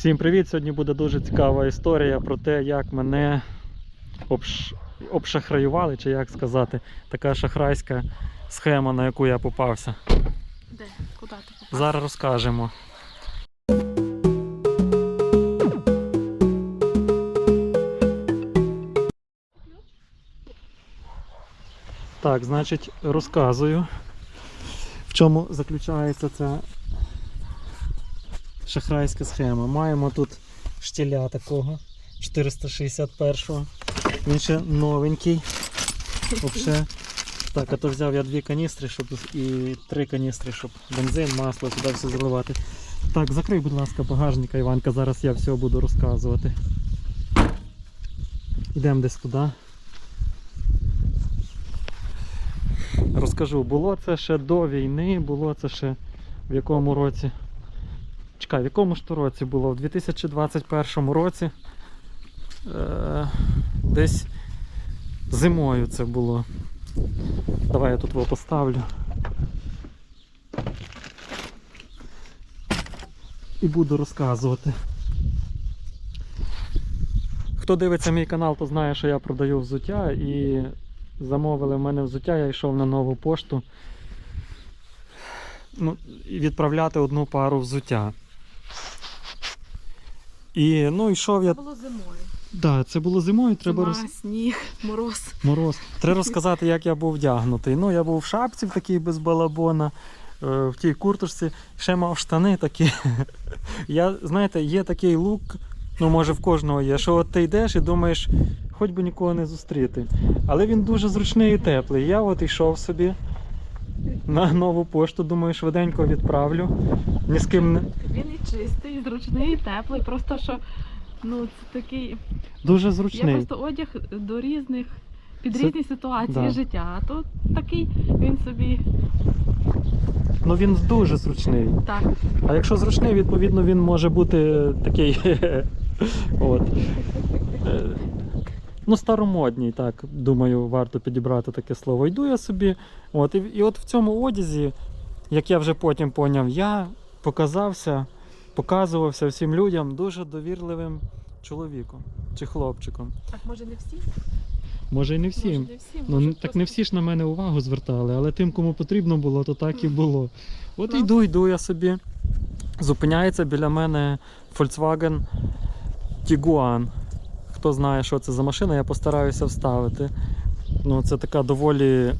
Всім привіт! Сьогодні буде дуже цікава історія про те, як мене обш... обшахраювали, чи як сказати, така шахрайська схема, на яку я попався. Де? Куди ти попав? Зараз розкажемо. Так, значить, розказую, в чому заключається ця шахрайська схема. Маємо тут штіля такого 461-го. Він ще новенький. Вообще. Так, а то взяв я дві каністри, щоб і три каністри, щоб бензин, масло туди все заливати. Так, закрий, будь ласка, багажника, Іванка, зараз я все буду розказувати. Йдемо десь туди. Розкажу, було це ще до війни, було це ще в якому році. Чекай, в якому ж то році було? В 2021 році. Е, десь зимою це було. Давай я тут його поставлю. І буду розказувати. Хто дивиться мій канал, то знає, що я продаю взуття і замовили в мене взуття, я йшов на нову пошту ну, відправляти одну пару взуття. І ну, йшов я. Це було зимою. Да, це було зимою, треба Зима, роз... сніг, мороз. Мороз. Треба розказати, як я був вдягнутий. Ну, я був в шапці в такій без балабона, е, в тій курточці, ще мав штани такі. Я, знаєте, є такий лук, ну може в кожного є, що от ти йдеш і думаєш, хоч би нікого не зустріти. Але він дуже зручний і теплий. Я от йшов собі на нову пошту, думаю, швиденько відправлю. Ні з ким не. Він і чистий, і зручний, і теплий. Просто що ну це такий. Дуже зручний. просто одяг до різних. Під Це- різні ситуації да. життя. А то такий він собі Ну він дуже зручний. так. А якщо зручний, відповідно, він може бути такий. От. Ну, старомодній, так, думаю, варто підібрати таке слово. Йду я собі. От, і, і от в цьому одязі, як я вже потім поняв, я показався, показувався всім людям дуже довірливим чоловіком чи хлопчиком. Так може не всі? Може і не всім. Може, не всі. Ну, може, так просто- не всі ж на мене увагу звертали, але тим, кому потрібно було, то так і було. От Ну. йду, йду я собі. Зупиняється біля мене Volkswagen Tiguan. Хто знає, що це за машина, я постараюся вставити. Ну, це така доволі,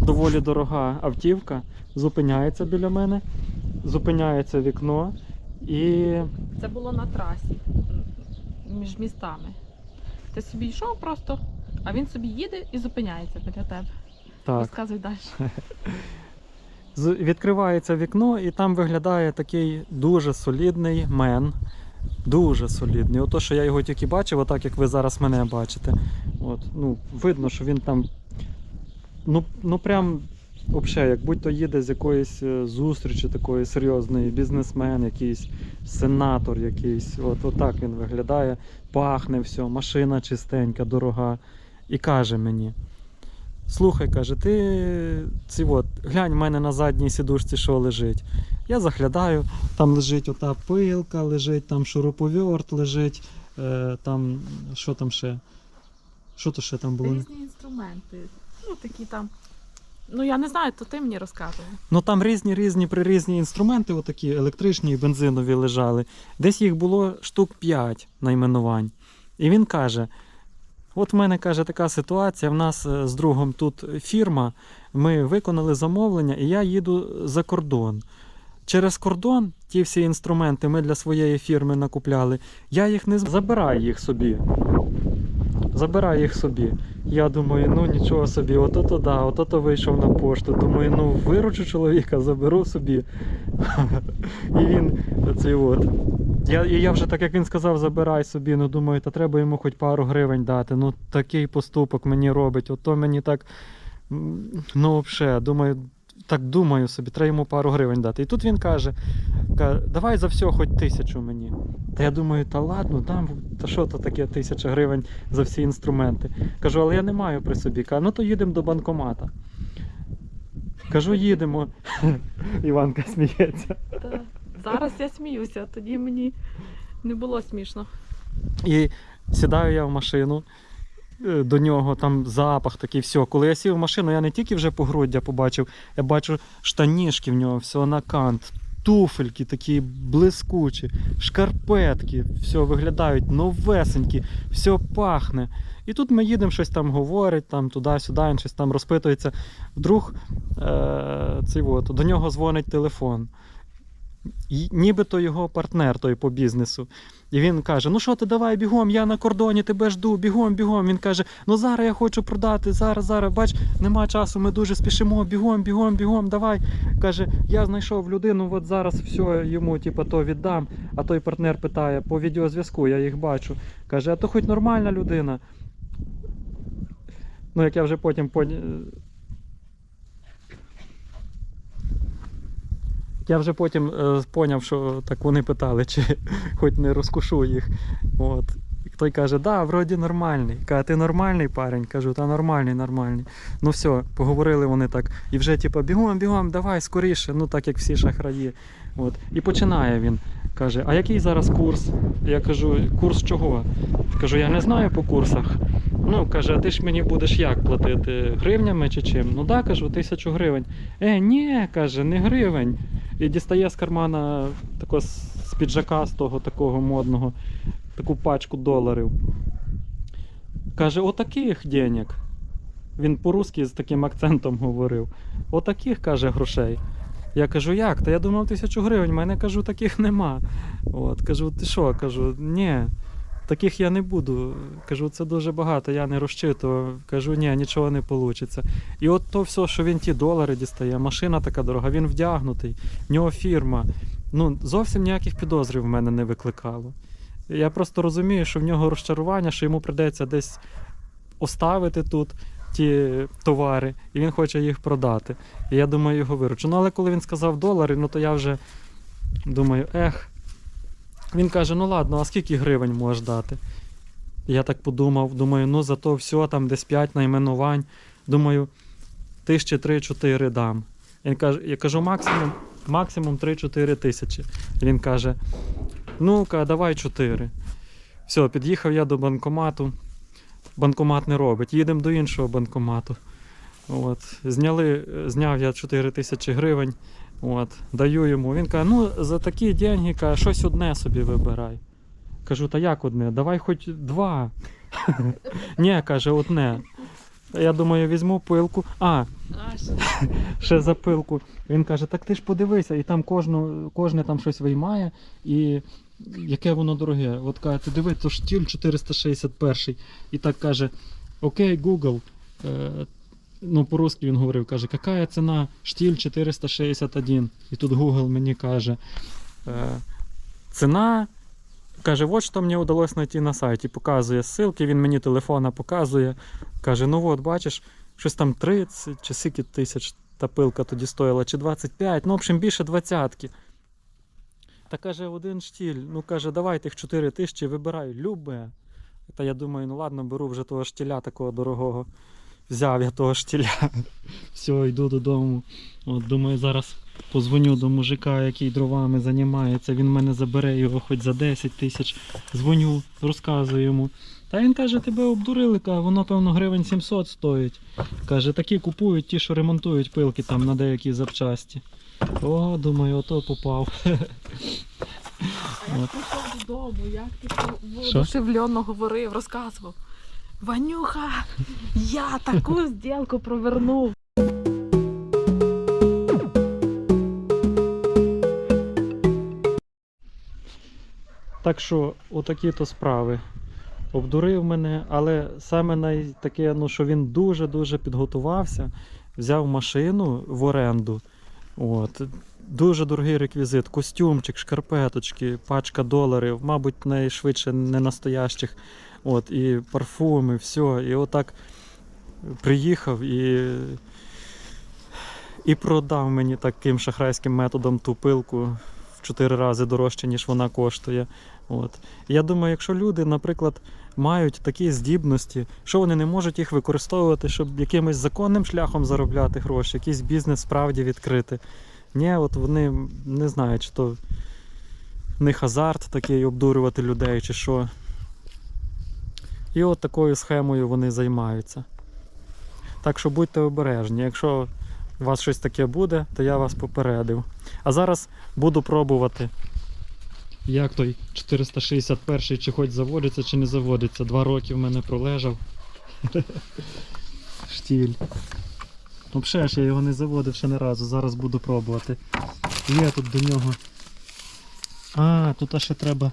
доволі дорога автівка. Зупиняється біля мене, зупиняється вікно і. Це було на трасі між містами. Ти собі йшов просто, а він собі їде і зупиняється біля тебе. Так. Розказуй далі. Відкривається вікно, і там виглядає такий дуже солідний мен. Дуже солідний. Ото, що я його тільки бачив, отак як ви зараз мене бачите. От, ну, видно, що він там. Ну, ну прям взагалі, як будь-то їде з якоїсь е, зустрічі такої серйозної, бізнесмен, якийсь сенатор якийсь. От, отак він виглядає, пахне все, машина чистенька, дорога. І каже мені. Слухай, каже, ти ці от, глянь в мене на задній сідушці, що лежить. Я заглядаю, там лежить ота пилка, лежить там шуруповерт, лежить, е, там що там ще? Що то ще там було? Різні інструменти. Ну, такі там. Ну, я не знаю, то ти мені розказує. Ну там різні різні прирізні інструменти, отакі електричні і бензинові лежали. Десь їх було штук 5 найменувань. І він каже: от в мене каже така ситуація. В нас е, з другом тут фірма. Ми виконали замовлення, і я їду за кордон. Через кордон ті всі інструменти ми для своєї фірми накупляли. Я їх не з- забирай їх собі. Забирай їх собі. Я думаю, ну нічого собі, ото то да, ото то вийшов на пошту. Думаю, ну виручу чоловіка, заберу собі. І він цей от. Я, і я вже так як він сказав, забирай собі. Ну думаю, та треба йому хоч пару гривень дати. Ну такий поступок мені робить. Ото мені так. Ну, взагалі, думаю, так думаю собі, треба йому пару гривень дати. І тут він каже: каже, давай за все хоч тисячу мені. Та я думаю, та ладно, дам, та що то таке тисяча гривень за всі інструменти. Кажу, але я не маю при собі. Каже, ну то їдемо до банкомата. Кажу, їдемо. Іванка сміється. Та Зараз я сміюся, тоді мені Не було смішно. І сідаю я в машину до нього, там запах такий, все. Коли я сів в машину, я не тільки вже погруддя побачив, я бачу штанішки в нього, все на кант, туфельки такі блискучі, шкарпетки, все виглядають новесенькі, все пахне. І тут ми їдемо, щось там говорить, там туди-сюди, він щось там розпитується. Вдруг е- цей от, до нього дзвонить телефон. Нібито його партнер той по бізнесу. І він каже: Ну що ти давай бігом, я на кордоні тебе жду, бігом, бігом. Він каже: Ну зараз я хочу продати, зараз, зараз, бач, нема часу, ми дуже спішимо, бігом, бігом, бігом, давай. Каже, я знайшов людину, от зараз все йому, типу, то віддам. А той партнер питає по відеозв'язку, я їх бачу. Каже, а то хоч нормальна людина. Ну, як я вже потім Я вже потім е, поняв, що так вони питали, чи хоч не розкушу їх. От. Той каже, да, вроді нормальний. Каже, ти нормальний парень? Кажу, та нормальний, нормальний. Ну все, поговорили вони так. І вже, типу, бігом, бігом, давай скоріше, ну так як всі шахраї. От. І починає він. Каже, а який зараз курс? Я кажу, курс чого? Кажу, я не знаю по курсах. Ну, каже, а ти ж мені будеш як платити? Гривнями чи чим? Ну да, кажу, тисячу гривень. Е, ні, каже, не гривень. І дістає з кармана тако з піджака з того такого модного, таку пачку доларів. Каже, отаких денег. Він по-русски з таким акцентом говорив. Отаких, каже, грошей. Я кажу, як? Та я думав тисячу гривень, мене кажу, таких нема. От, кажу, ти що? Кажу, ні, таких я не буду. Кажу, це дуже багато, я не розчитував. Кажу, ні, нічого не вийде. І от то все, що він ті долари дістає, машина така дорога, він вдягнутий, в нього фірма. Ну, зовсім ніяких підозрів в мене не викликало. Я просто розумію, що в нього розчарування, що йому прийдеться десь оставити тут ті товари, і він хоче їх продати. І я думаю, його виручу. Ну, але коли він сказав долари, ну то я вже думаю, ех. Він каже: ну ладно, а скільки гривень можеш дати? Я так подумав, думаю, ну зато все, там десь 5 найменувань. Думаю, тисячі 3-4 дам. Він каже, я кажу, максимум, максимум 3-4 тисячі. Він каже: ну-ка, давай 4. Все, під'їхав я до банкомату. Банкомат не робить. Їдемо до іншого банкомату. От. Зняли, зняв я 4 тисячі гривень. От, даю йому. Він каже, ну за такі деньги, каже, щось одне собі вибирай. Кажу, та як одне? Давай хоч два. Ні, каже, одне. Я думаю, візьму пилку. А, ще за пилку. Він каже, так ти ж подивися, і там кожну, кожне там щось виймає, і яке воно дороге. От каже, ти диви, то штіль 461. І так каже: Окей, Google. Ну, по-русски він говорив, каже, яка ціна штіль 461. І тут Google мені каже, е, ціна. Каже, от що мені вдалося знайти на сайті. Показує ссылки, він мені телефона показує. Каже, ну от, бачиш, щось там 30 чи скільки тисяч та пилка тоді стоїла, чи 25, ну, в общем, більше двадцятки. Та каже, один штіль, ну каже, давай тих 4 тисячі, вибирай, любе. Та я думаю, ну ладно, беру вже того штіля такого дорогого. Взяв я того штіля. Все, йду додому. От, думаю, зараз позвоню до мужика, який дровами займається. Він мене забере його хоч за 10 тисяч. Дзвоню, розказую йому. Та він каже, тебе обдурили, каже, воно, певно, гривень 700 стоїть. Каже, такі купують ті, що ремонтують пилки там на деякі запчасті. О, думаю, ото попав. А як пішов додому, як ти Що? воодушевленно говорив, розказував. Ванюха, я таку зділку провернув. Так що, отакі то справи. Обдурив мене, але саме най... таке, ну, що він дуже-дуже підготувався, взяв машину в оренду. От. Дуже дорогий реквізит, костюмчик, шкарпеточки, пачка доларів, мабуть, найшвидше не настоящих. От, і парфуми, все. І отак приїхав і, і продав мені таким шахрайським методом ту пилку в 4 рази дорожче, ніж вона коштує. От. Я думаю, якщо люди, наприклад, мають такі здібності, що вони не можуть їх використовувати, щоб якимось законним шляхом заробляти гроші, якийсь бізнес справді відкрити. Ні, от вони не знаю, чи то в них азарт такий обдурювати людей чи що. І от такою схемою вони займаються. Так що будьте обережні. Якщо у вас щось таке буде, то я вас попередив. А зараз буду пробувати. Як той 461-й, чи хоч заводиться, чи не заводиться. Два роки в мене пролежав. Штіль. Ну, ще ж я його не заводив ще не разу. Зараз буду пробувати. Є тут до нього. А, тут ще треба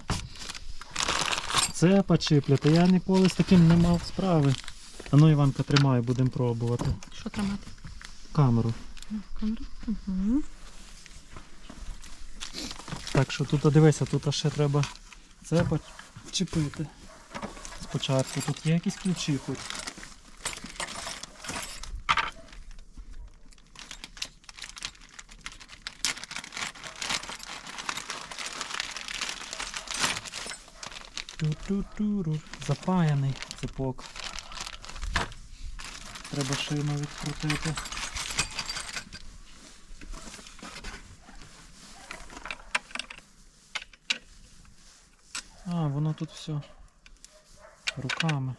цепа чіпляти. Я ніколи з таким не мав справи. А ну, Іванка, тримай, будемо пробувати. Що тримати? Камеру. Камеру? Угу. Так що тут дивися, тут ще треба цепа чіпити. Спочатку тут є якісь ключі хоч. Запаяний цепок. Треба шину відкрутити. А, воно тут все руками.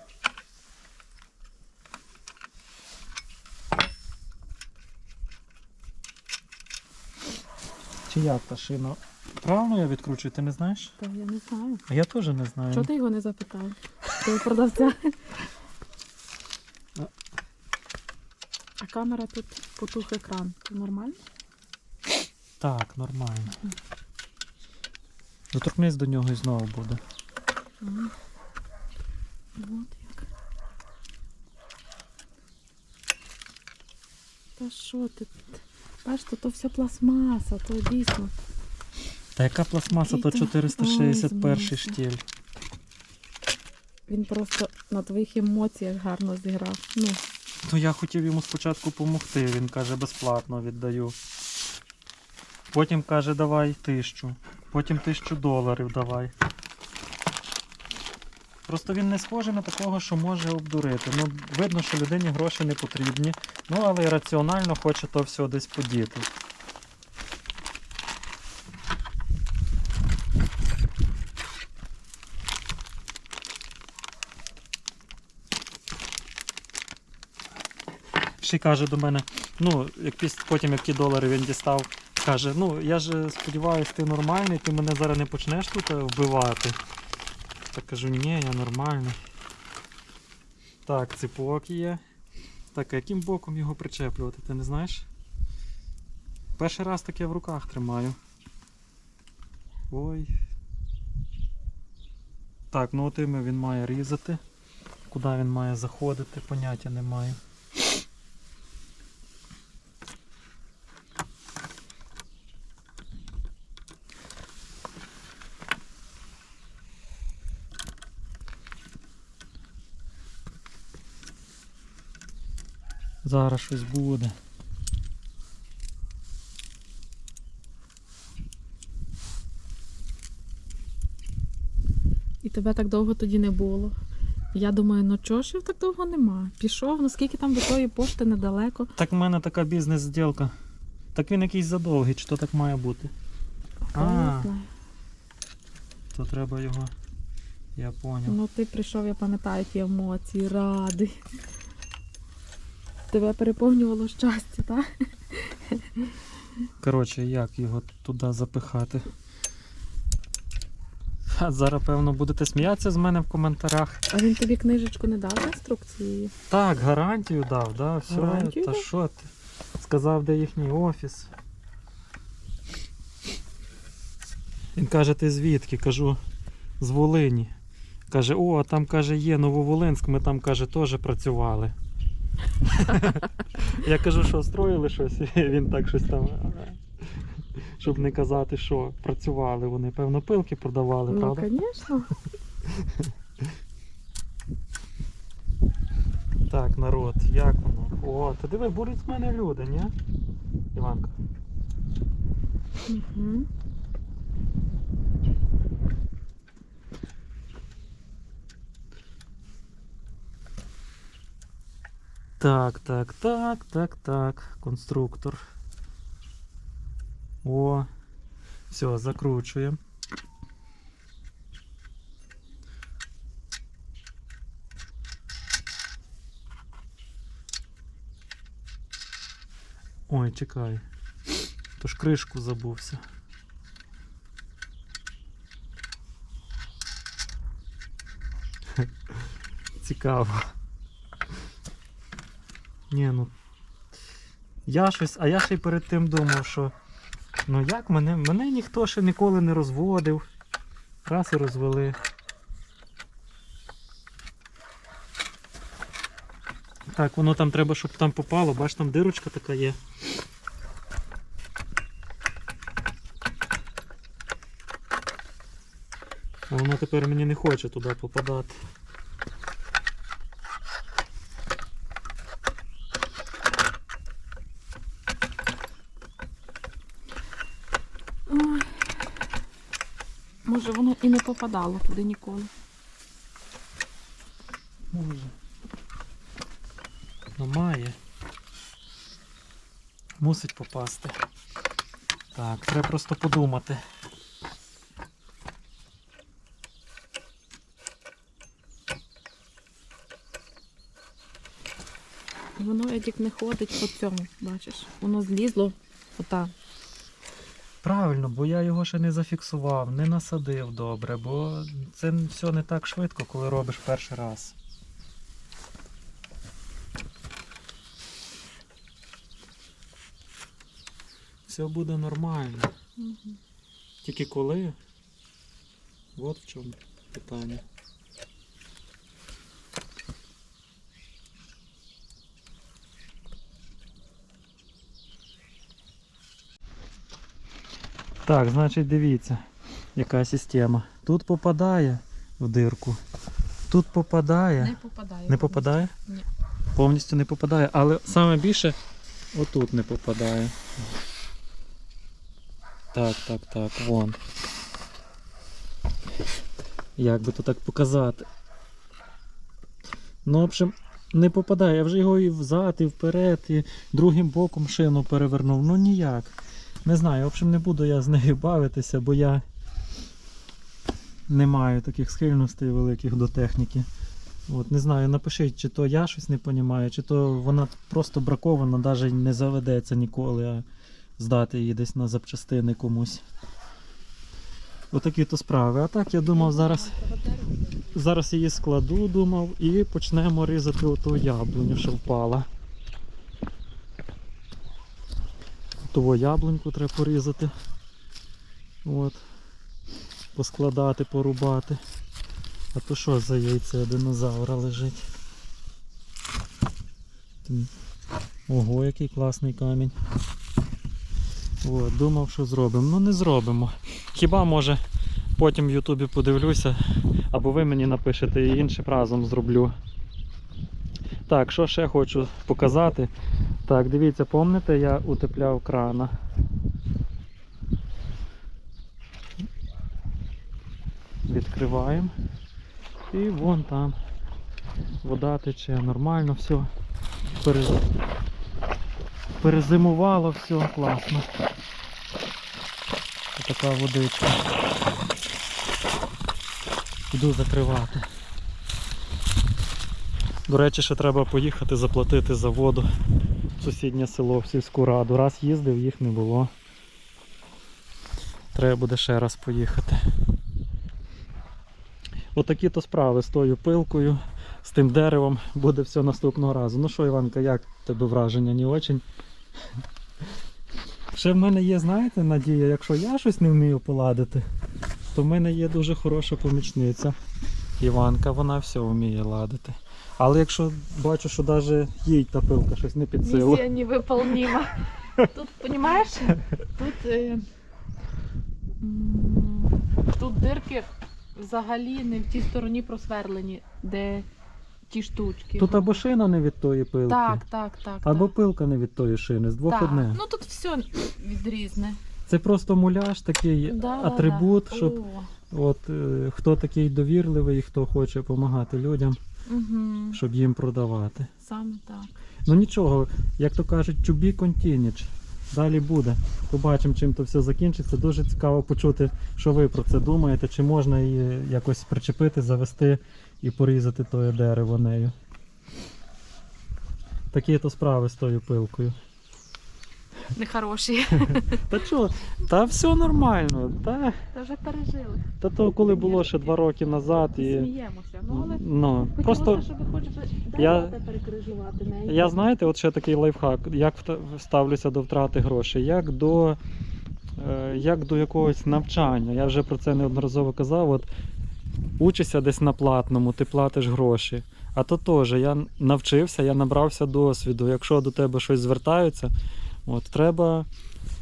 Чи як та шина? Правильно я відкручую, ти не знаєш? Та я не знаю. А я теж не знаю. Чого ти його не запитав? Ти продавця. А камера тут потух екран. Це нормально? Так, нормально. Доторкнись до нього і знову буде. Ага. От як. Та що ти? Бачиш, то, то все пластмаса, то дійсно. Та яка пластмаса, то 461 штіль. Він просто на твоїх емоціях гарно зіграв. Ну, Ну я хотів йому спочатку допомогти, він каже, безплатно віддаю. Потім каже, давай тисячу. Потім тисячу доларів давай. Просто він не схожий на такого, що може обдурити. Ну, видно, що людині гроші не потрібні, ну але й раціонально хоче то все десь подіти. Ще каже до мене, ну, як потім як ті долари він дістав, каже, ну я ж сподіваюся, ти нормальний, ти мене зараз не почнеш тут е, вбивати. Так кажу, ні, я нормальний. Так, ципок є. Так, а яким боком його причеплювати, ти не знаєш? Перший раз таке в руках тримаю. Ой. Так, ну отими він має різати. Куди він має заходити, поняття не маю. Зараз щось буде. і тебе так довго тоді не було. Я думаю, ну чого ж так довго нема? Пішов, ну скільки там до тої пошти недалеко. Так в мене така бізнес-зділка. Так він якийсь задовгий, чи то так має бути? А. знаю. То треба його. Я поняв. Ну ти прийшов, я пам'ятаю ті емоції, радий. Тебе переповнювало щастя, так? Коротше, як його туди запихати? Ха, зараз, певно, будете сміятися з мене в коментарях. А він тобі книжечку не дав з інструкцією? Так, гарантію дав, да? Все, Гарантію та що ти? Сказав, де їхній офіс. Він каже, ти звідки? Кажу, з Волині. Каже, о, а там каже, є Нововолинськ, ми там каже, теж працювали. Я кажу, що строїли щось, і він так щось там. е, Щоб не казати, що працювали вони. Певно, пилки продавали, Ну, правда? звісно. Так, народ, як воно? О, та диви, будуть з мене люди, ні? Іванка. Угу. Так, так, так, так, так. Конструктор. О, все, закручиваем. Ой, чекай. то ж крышку забылся. Цікаво. Ні, ну. Я щось, а я ще й перед тим думав, що ну як мене, мене ніхто ще ніколи не розводив. Раз і розвели. Так, воно там треба, щоб там попало, бач, там дирочка така є. Воно тепер мені не хоче туди попадати. Ой. Може, воно і не попадало туди ніколи. Може. Ну має. Мусить попасти. Так, треба просто подумати. Воно Едік не ходить по цьому, бачиш. Воно злізло ота. Правильно, бо я його ще не зафіксував, не насадив добре, бо це все не так швидко, коли робиш перший раз. Все буде нормально. Тільки коли? От в чому питання. Так, значить дивіться, яка система. Тут попадає в дирку, тут попадає. Не попадає. Не попадає? Ні. Повністю не попадає, але саме більше отут не попадає. Так, так, так, вон. Як би то так показати? Ну, в общем, не попадає. Я вже його і взад, і вперед, і другим боком шину перевернув. Ну ніяк. Не знаю, в общем, не буду я з нею бавитися, бо я не маю таких схильностей великих до техніки. От, не знаю, напишіть, чи то я щось не розумію, чи то вона просто бракована, навіть не заведеться ніколи, а здати її десь на запчастини комусь. Отакі то справи. А так я думав, зараз, зараз її складу, думав, і почнемо різати оту яблуню, що впала. Того яблуньку треба порізати. От. Поскладати, порубати. А то що за яйце динозавра лежить? Ого, який класний камінь. От, думав, що зробимо. Ну не зробимо. Хіба може потім в Ютубі подивлюся, або ви мені напишете і іншим разом зроблю. Так, що ще хочу показати. Так, дивіться, помните, я утепляв крана. Відкриваємо. І вон там вода тече, нормально все. Перез... Перезимувало все класно. Така водичка. Іду закривати. До речі, ще треба поїхати заплатити за воду сусіднє село, в сільську раду. Раз їздив, їх не було. Треба буде ще раз поїхати. Отакі то справи з тою пилкою, з тим деревом буде все наступного разу. Ну що, Іванка, як тебе враження? Не очень? Ще в мене є, знаєте, надія, якщо я щось не вмію поладити, то в мене є дуже хороша помічниця. Іванка, вона все вміє ладити. Але якщо бачу, що навіть їй та пилка щось не під силу. Місія невиполнима. Тут, розумієш, тут, е, тут дирки взагалі не в тій стороні просверлені, де ті штучки. Тут або шина не від тої пилки, Так, так, так. або так. пилка не від тої шини, з двох так. одне. Ну тут все відрізне. Це просто муляж такий Да, атрибут, да. щоб О, от е, хто такий довірливий, хто хоче допомагати людям, угу. щоб їм продавати. Саме так. Ну нічого, як то кажуть, to be continued. Далі буде. Побачимо, чим то все закінчиться. Дуже цікаво почути, що ви про це думаєте, чи можна її якось причепити, завести і порізати тоє дерево нею. Такі то справи з тою пилкою. нехороші. Та що, та все нормально. Та, Та вже пережили. та то коли було ще два роки назад і. Сміємося. Ну але Ну, просто щоб хоч би я- перекрижувати неї. я знаєте, от ще такий лайфхак, як ставлюся до втрати грошей, як до, е, як до якогось навчання. Я вже про це неодноразово казав. От учишся десь на платному, ти платиш гроші. А то теж я навчився, я набрався досвіду. Якщо до тебе щось звертаються, от треба.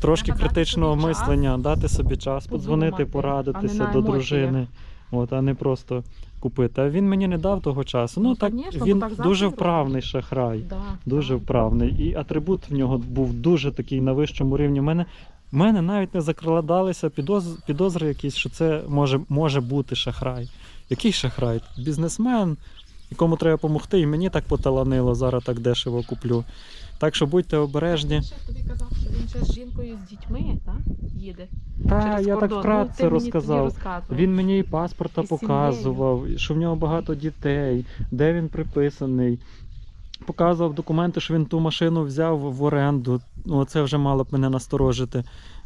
Трошки Треба дати критичного собі час, мислення, дати собі час, подзвонити, порадитися до дружини, от, а не просто купити. А він мені не дав того часу. Ну, Ну, так конечно, він так дуже вправний шахрай. Да, Дуже так, вправний. І атрибут в нього був дуже такий на вищому рівні. У мене, в мене навіть не закладалися підоз, підозри якісь, що це може, може бути шахрай. Який шахрай? Бізнесмен, якому треба допомогти, і мені так поталанило, зараз так дешево куплю. Так що будьте обережні. Я ще тобі казав, що він ще з жінкою з дітьми, так? Їде. Та я так вкратце ну, мені тоді розказав. Він мені і паспорта І з сім'єю. показував, що в нього багато дітей, де він приписаний. Показував документи, що він ту машину взяв в оренду. Ну, це вже мало б мене насторожити.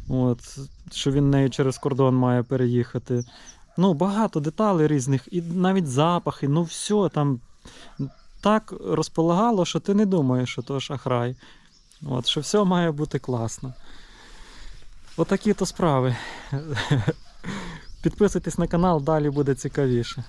От, що він нею через кордон має переїхати. Ну, багато деталей різних, і навіть запахи, ну все там так розполагало, що ти не думаєш, що то шахрай. От, що все має бути класно. Отакі то справи. Підписуйтесь на канал, далі буде цікавіше.